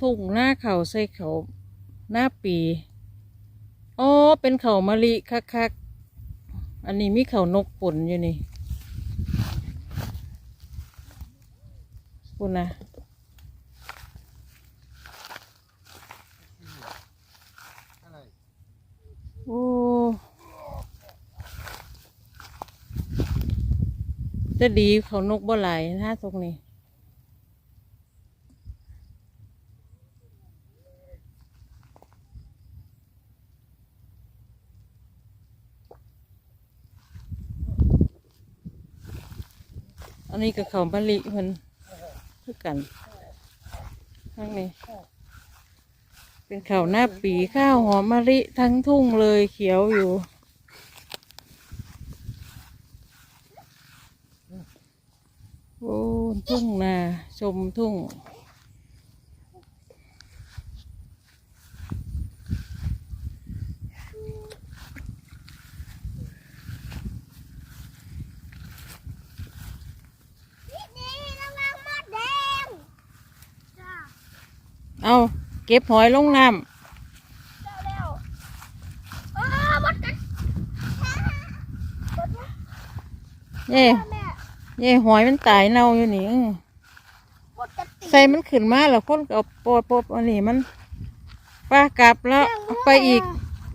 ทุ่งหน้าเขาใส่เขาหน้าปีอ๋อเป็นเขามะลิคักๆ อันนี้มีเขานกป่นอยู่นี่ปุ่นนะโอ้จะดีเขานกบ่ไหลายนะตรงนี้ นนี้ก็เขามะลิเพิ่นคือกันข้างนี้เป็นเขาหน้าปีข้าวหอมมะลิทั้งทุ่งเลยเขียวอยู่ โอ้ทุ่งนาชมทุ่ง นี่ระวังมดแดงจ้า เอาเก็บหอยลงน้เร็วเร็วอ้ามดกัดมดนะำเย่แม่เย่หอยมันตายเน่าอยู่นี่อื้อมดกัดตีใส่มันขึ้นมาแล้วคนก็เอาโปดโปดอันนี้มันปลากลับแล้วเอาไปอีก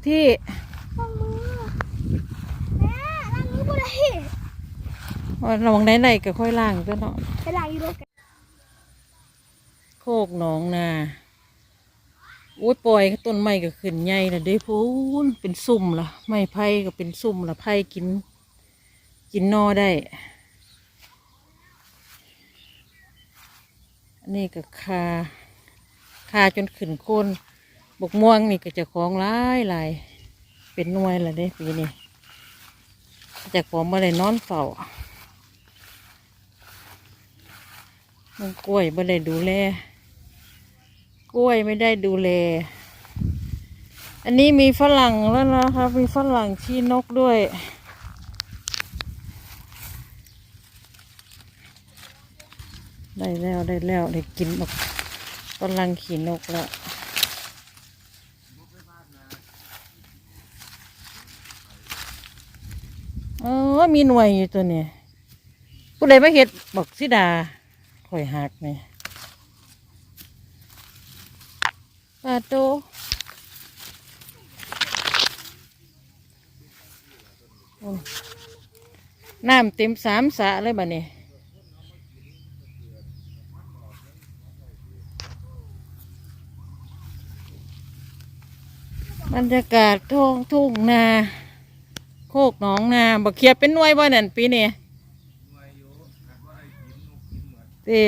ที่ล้างมือแม่ล้างมือบ่ได้ระวังไหนๆก็ค่อยล้างก็เนาะไปล้างอยู่รถกันโคกหนองนา อุ้ยปล่อยต้นไม้ก็ขึ้นใหญ่ละเด้พูนเป็นซุ่มละไม้ไผ่ก็เป็นซุ่มละไผ่กิน กินนอได้ อันนี้ก็คาคาจนขึ้นโคนบกม่วงนี่ก็จะของหลายหลายเป็นนวยละเด้ปีนี้จะของมาเลยนอนเฝ้ามันกล้วยม่ได้ดูแล กล้วยไม่ได้ดูแล อันนี้มีฝรั่งแล้วนะครับ มีฝรั่งชี้นกด้วย ได้แล้วได้แล้วได้กินนกฝรั่งขี่นกแล้วเออมีหน่วยอยู่ตัวเนี่ยผู้ใดมาเห็ดบอกสิดาข่อยหักเนี่ย ปลาโตโอ้น้ำเต็มสามสระเลยบ่เนี่ยบรรยากาศท้องทุ่งนา โคกหนองนาบักเขียบเป็นหน่วยบ่นั่นปีนี้เต้